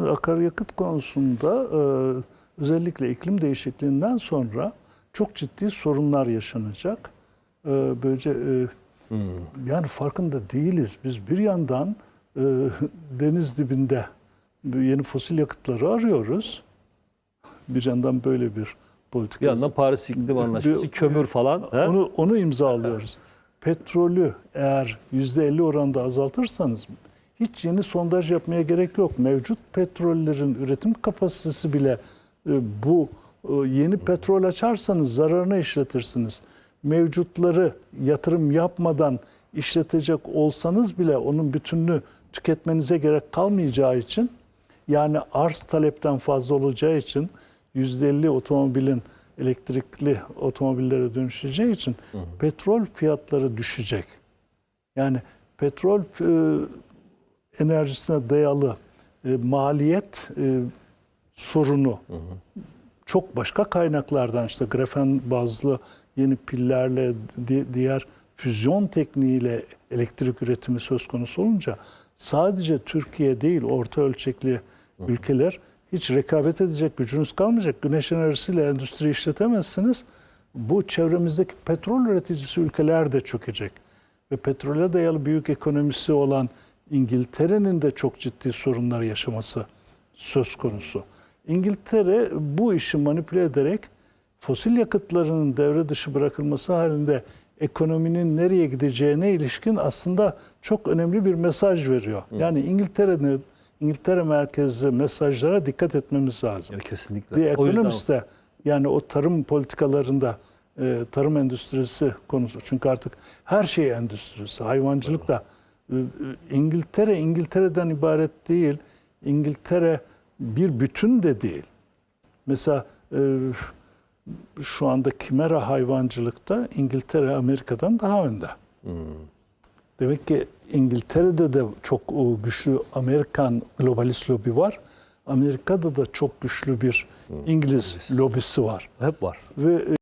Akaryakıt konusunda e, özellikle iklim değişikliğinden sonra çok ciddi sorunlar yaşanacak. E, Böylece e, yani farkında değiliz. Biz bir yandan e, deniz dibinde yeni fosil yakıtları arıyoruz. Bir yandan böyle bir politika. Bir yandan Paris İklim Anlaşması, Bir- kömür falan. he? Onu, onu imzalıyoruz. Petrolü eğer %50 oranında azaltırsanız hiç yeni sondaj yapmaya gerek yok. Mevcut petrollerin üretim kapasitesi bile e, bu e, yeni petrol açarsanız zararına işletirsiniz. Mevcutları yatırım yapmadan işletecek olsanız bile onun bütününü tüketmenize gerek kalmayacağı için yani arz talepten fazla olacağı için %50 otomobilin elektrikli otomobillere dönüşeceği için petrol fiyatları düşecek. Yani petrol e, enerjisine dayalı e, maliyet e, sorunu çok başka kaynaklardan işte grafen bazlı yeni pillerle di- diğer füzyon tekniğiyle elektrik üretimi söz konusu olunca sadece Türkiye değil orta ölçekli ülkeler hiç rekabet edecek gücünüz kalmayacak. Güneş enerjisiyle endüstri işletemezsiniz. Bu çevremizdeki petrol üreticisi ülkeler de çökecek. Ve petrole dayalı büyük ekonomisi olan İngiltere'nin de çok ciddi sorunlar yaşaması söz konusu. İngiltere bu işi manipüle ederek fosil yakıtlarının devre dışı bırakılması halinde ekonominin nereye gideceğine ilişkin aslında çok önemli bir mesaj veriyor. Yani İngiltere'nin İngiltere merkezli mesajlara dikkat etmemiz lazım. Ya kesinlikle. The O yüzden Economist de yani o tarım politikalarında e, tarım endüstrisi konusu. Çünkü artık her şey endüstrisi. Hayvancılık da İngiltere İngiltere'den ibaret değil. İngiltere bir bütün de değil. Mesela e, şu anda kimera hayvancılıkta İngiltere Amerika'dan daha önde. Demek ki İngiltere'de de çok o, güçlü Amerikan globalist lobi var. Amerika'da da çok güçlü bir İngiliz lobisi var. hep var. Ve